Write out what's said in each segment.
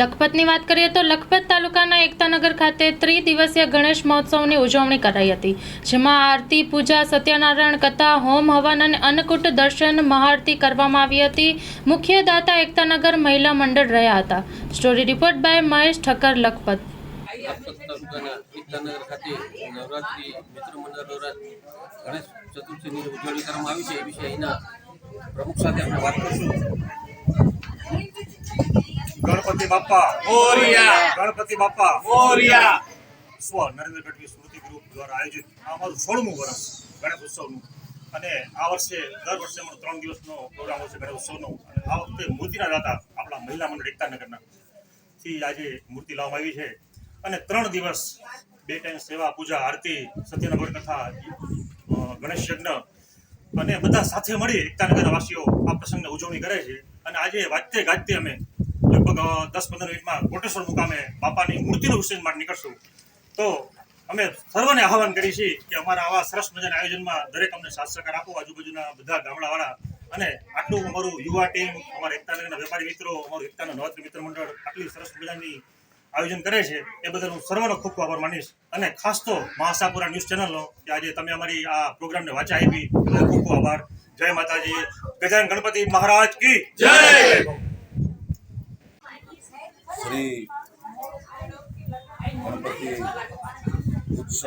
લખપતની વાત કરીએ તો લખપત તાલુકાના એકતાનગર ખાતે ત્રિદિવસીય ગણેશ મહોત્સવની ઉજવણી કરાઈ હતી, જેમાં આરતી, પૂજા, સત્યનારાયણ કથા, હોમ હવન અને અન્નકૂટ દર્શન મહાઆરતી કરવામાં આવી હતી. મુખ્ય દાતા એકતાનગર મહિલા મંડળ રહ્યા હતા. Story report by Mahesh Thakkar, Lakhpat. Lakhpat ખાતે નવરાત્રી મિત્ર મંડળ દ્વારા ગણેશ ચતુર્થીની ઉજવણી કરવામાં આવી છે. એ વિશે અહીંના પ્રમુખ સાથે આપણે વાત કરીશું. ગણપતિ બાપ્પા મોરિયા. ગણપતિ બાપ્પા મોરિયા. સ્વ નરેન્દ્ર ગઢવી સ્મૃતિ ગ્રુપ દ્વારા આયોજિત આ અમારું સોળમું વર્ષ ગણેશ ઉત્સવનું અને આ વર્ષે દર વર્ષે અમારો ત્રણ દિવસનો પ્રોગ્રામ હોય છે ગણેશ ઉત્સવનો અને આ વખતે મૂર્તિના દાતા આપણા મહિલા મંડળ એકતાનગરના થી આજે મૂર્તિ લાવવામાં આવી છે. અને ત્રણ દિવસ બે ટાઈમ સેવા પૂજા આરતી સત્યનગર કથા ગણેશ યજ્ઞ અને બધા સાથે મળી એકતાનગર વાસીઓ આ પ્રસંગને ઉજવણી કરે છે. અને આજે વાજતે ગાજતે અમે લગભગ દસ પંદર મિનિટમાં કોટેશ્વર મુકામે બાપાની મૂર્તિનું વિસર્જન માટે નીકળશું. તો અમે સર્વને આહવાન કરી છીએ કે અમારા આવા સરસ મજાના આયોજનમાં દરેક અમને સાથ સહકાર આપો. આજુબાજુના બધા ગામડાવાળા અને આટલું અમારું યુવા ટીમ, અમારા એકતાનગરના વેપારી મિત્રો, અમારું એકતાના નવરાત્રી મિત્ર મંડળ આટલી સરસ મજાની આયોજન કરે છે. એ બદલ હું સર્વનો ખૂબ ખૂબ આભાર માનીશ અને ખાસ તો મહાસાપુરા ન્યૂઝ ચેનલનો, કે આજે તમે અમારી આ પ્રોગ્રામને વાંચા આપી. ખૂબ ખૂબ આભાર. જય માતાજી. ગજાન ગણપતિ મહારાજ કી જય! શ્રી ગણપતિ ઉત્સવ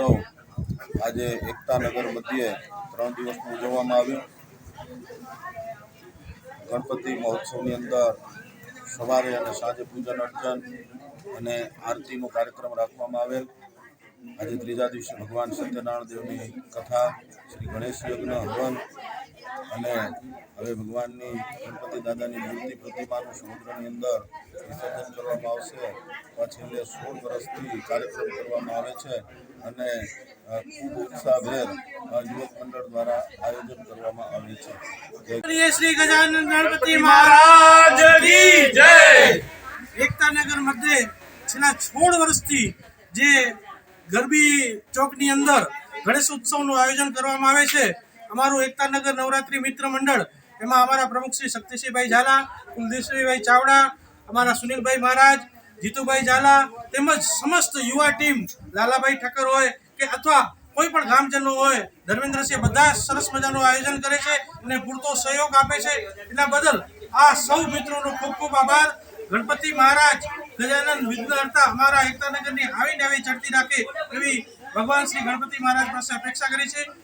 આજે એકતાનગર મધ્યે ત્રણ દિવસનું ઉજવવામાં આવ્યું. ગણપતિ મહોત્સવની અંદર સવારે અને સાંજે પૂજન અર્ચન અને આરતીનો કાર્યક્રમ રાખવામાં આવેલ. આજે ત્રીજા દિવસે ભગવાન સત્યનારાયણ દેવની કથા, શ્રી ગણેશ યજ્ઞ, હવન અને હવે ભગવાનની ગણપતિ દાદાની મૂર્તિ પ્રતિમાનું સમુદ્રની અંદર વિસર્જન કરવામાં આવશે. છેલ્લે સોળ વર્ષથી કાર્યક્રમ કરવામાં આવે છે અને ખૂબ ઉત્સાહભેર યુવક મંડળ દ્વારા આયોજન કરવામાં આવે છે. શ્રી ગજાનન ગણપતિ મહારાજ કી જય! એકતાનગર મધ્યે છેલ્લા સોળ વર્ષથી જે ગરબી ચોકની અંદર ગણેશ ઉત્સવનું આયોજન કરવામાં આવે છે. અમારું એકતાનગર નવરાત્રી મિત્ર મંડળ, એમાં અમારા પ્રમુખ શ્રી શક્તિસિંહભાઈ ઝાલા, કુલદીપસિંહભાઈ ચાવડા, અમારા સુનિલભાઈ મહારાજ, જીતુભાઈ ઝાલા તેમજ સમસ્ત યુવા ટીમ, લાલાભાઈ ઠક્કર હોય કે અથવા કોઈ પણ ગામજનો હોય, ધર્મેન્દ્રસિંહ બધા સરસ મજાનું આયોજન કરે છે અને પૂરતો સહયોગ આપે છે. એના બદલ આ સૌ મિત્રોનો ખૂબ ખૂબ આભાર. ગણપતિ મહારાજ ગજાનન વિઘ્નહર્તા અમારા એકતાનગરની આવીને આવી ચડતી રાખે એવી ભગવાન શ્રી ગણપતિ મહારાજ પાસે અપેક્ષા કરી છે.